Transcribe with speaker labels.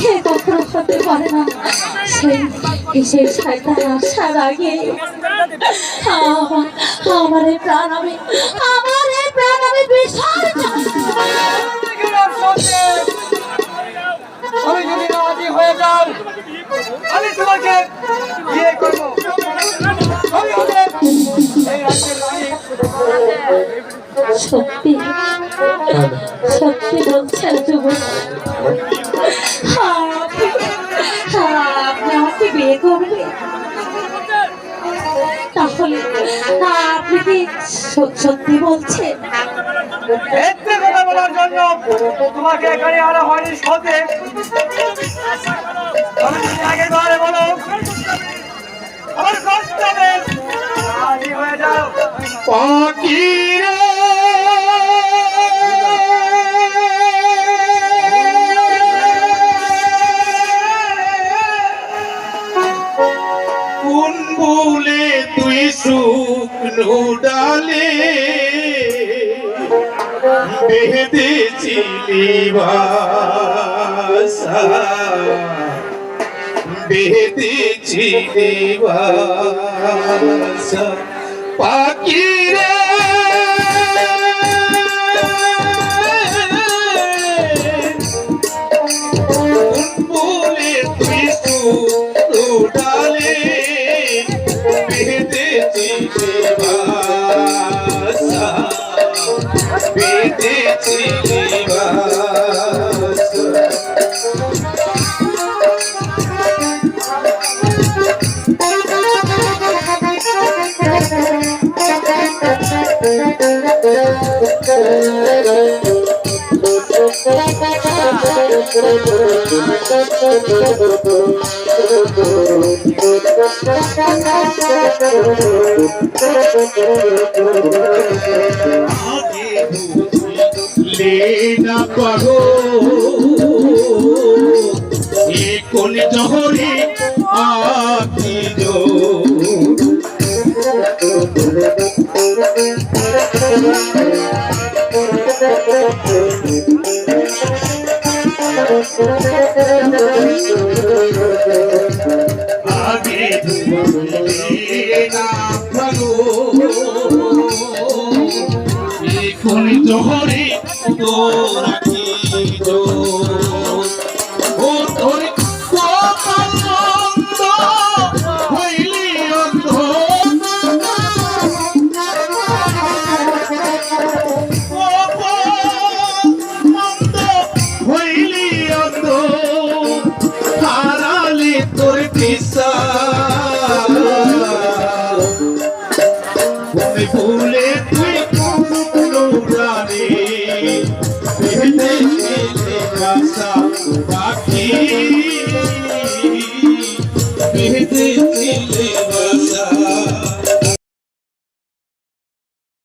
Speaker 1: হে কখনো হতে পারে না সেই সেই শয়তান আসার আগে আমার প্রাণ আমি আমার প্রাণ আমি বিসর্জন
Speaker 2: হয়ে যাও আমি তোমাকে
Speaker 1: সত্যি সত্যি বলছেন যুবক হ্যাঁ, আপনি- আমাকে বিয়ে করবেন? তাহলে আপনি কি সত্যি বলছেন?
Speaker 2: মিথ্যে কথা বলার জন্য তোমাকে এখানে আনা হয়নি সতে আমি যদি বলো? আমার কষ্ট হয়ে যাও।
Speaker 3: পাখিরে ডালে বেঁধেছিলি বাসা বেঁধেছিলি বাসা পাখিরে বলে বেঁধেছিলি বাসা বুঝলে না পারো কোন জহরে আকি আগে না পারো জহরে তোরা কি জো ও তোর তোর পিসা பிடித்து